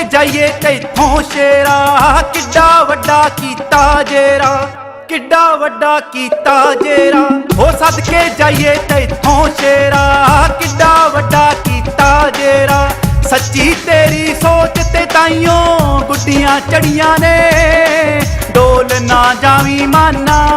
ਕੇ ਜਾਈਏ ਤੈਥੋਂ ਸ਼ੇਰਾ। ਕਿੱਡਾ ਵੱਡਾ ਕੀਤਾ ਜੇਰਾ। ਕਿੱਡਾ ਵੱਡਾ ਕੀਤਾ ਜੇਰਾ। ਹੋ ਸਦਕੇ ਜਾਈਏ ਤੈਥੋਂ ਸ਼ੇਰਾ। ਕਿੱਡਾ ਵੱਡਾ ਕੀਤਾ ਜੇਰਾ। ਸੱਚੀ ਤੇਰੀ ਸੋਚ ਤੇ ਤਾਈਓ ਗੁੱਡੀਆਂ ਚੜੀਆਂ ਨੇ। ਡੋਲ ਨਾ ਜਾਵੀ ਮਾਨਾ।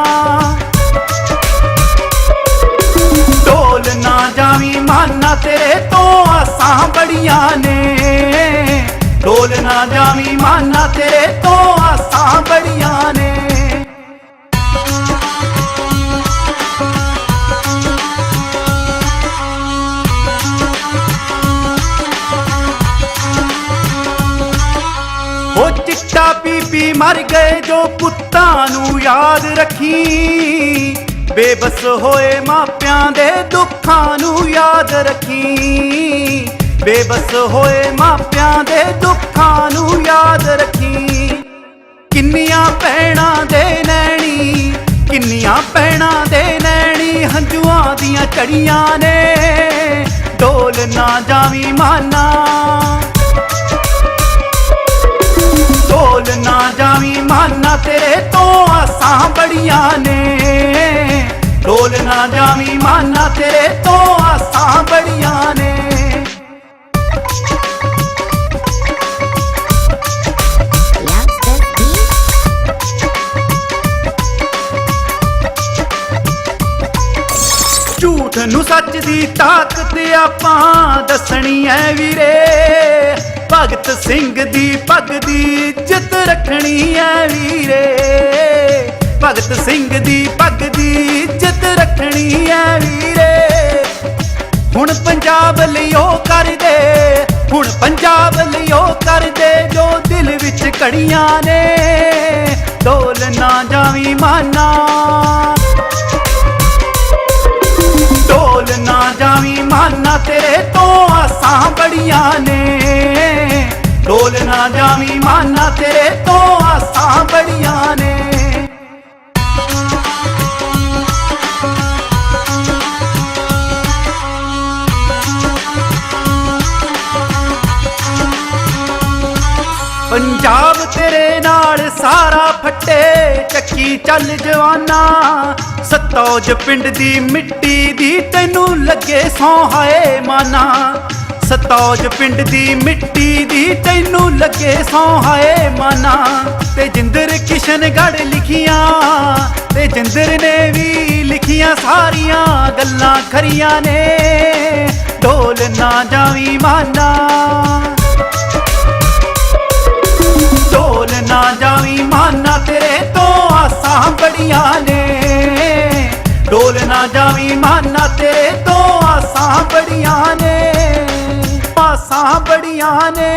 ਨੇ ਢੋਲ ਨਾ ਜਾਵੀਂ ਮਾਨਾ ਤੇਰੇ ਤੋਂ ਆਸਾਂ ਬੜੀਆਂ ਨੇ। ਉਹ ਚਿੱਟਾ ਪੀ ਪੀ ਮਰ ਗਏ ਜੋ ਪੁੱਤਾਂ ਨੂੰ ਯਾਦ ਰੱਖੀ। ਬੇਬਸ ਹੋਏ ਮਾਪਿਆਂ ਦੇ ਦੁੱਖਾਂ ਨੂੰ ਯਾਦ ਰੱਖੀ। ਬੇਬਸ ਹੋਏ ਮਾਪਿਆਂ ਦੇ ਦੁੱਖਾਂ ਨੂੰ ਯਾਦ ਰੱਖੀ। ਕਿੰਨੀਆਂ ਪੈਣਾ ਦੇ ਨੈਣੀ, ਕਿੰਨੀਆਂ ਪੈਣਾ ਦੇ ਨੈਣੀ ਹੰਝੂਆਂ ਦੀਆਂ ਚੜੀਆਂ ਨੇ। ਢੋਲ ਨਾ ਜਾਵੀਂ ਮਾਨਾ। ਸੱਚ ਦੀ ਤਾਕਤ ਆਪਾਂ ਦੱਸਣੀ ਐ ਵੀਰੇ। ਭਗਤ ਸਿੰਘ ਦੀ ਪੱਗ ਦੀ ਇੱਜ਼ਤ ਰੱਖਣੀ ਐ ਵੀਰੇ। ਭਗਤ ਸਿੰਘ ਦੀ ਪੱਗ ਦੀ ਇੱਜ਼ਤ ਰੱਖਣੀ ਐ ਵੀਰੇ। ਹੁਣ ਪੰਜਾਬ ਲਈ ਉਹ ਕਰਦੇ ਹੁਣ ਪੰਜਾਬ ਲਈ ਉਹ ਕਰਦੇ ਜੋ ਦਿਲ ਵਿੱਚ ਕੜੀਆਂ ਨੇ। ਢੋਲ ਨਾ ਜਾਵੀਂ ਮਾਨਾ। ਨਾ ਜਾਵੀਂ ਮਾਨਾ ਤੇਰੇ ਤੋਂ ਆਸਾਂ ਬੜੀਆਂ ਨੇ। ਪੰਜਾਬ ਤੇਰੇ ਨਾਲ ਸਾਰਾ ਫੱਟੇ, ਚੱਕੀ ਚੱਲ ਜਵਾਨਾ। ਸਤੌਜ ਪਿੰਡ ਦੀ ਮਿੱਟੀ ਦੀ ਤੈਨੂੰ ਲੱਗੇ ਸੌ ਹਾਏ ਮਾਨਾ। ਸਤੌਜ ਪਿੰਡ ਦੀ ਮਿੱਟੀ ਦੀ ਤੈਨੂੰ ਲੱਗੇ ਸੌ ਹਾਏ ਮਾਨਾ। ਤੇ ਜਿੰਦਰ ਕਿਸ਼ਨਗੜ੍ਹ ਲਿਖੀਆਂ, ਤੇ ਜਿੰਦਰ ਨੇ ਵੀ ਲਿਖੀਆਂ ਸਾਰੀਆਂ ਗੱਲਾਂ ਖਰੀਆਂ ਨੇ। ਢੋਲ ਨਾ ਜਾਵੀ ਮਾਨਾ। ਢੋਲ ਨਾ ਜਾਵੀ ਮਾਨਾ, ਤੇਰੇ ਤੋਂ ਆਸਾਂ ਬੜੀਆਂ ਨੇ। ਢੋਲ ਨਾ ਜਾਵੀ அப்படியானே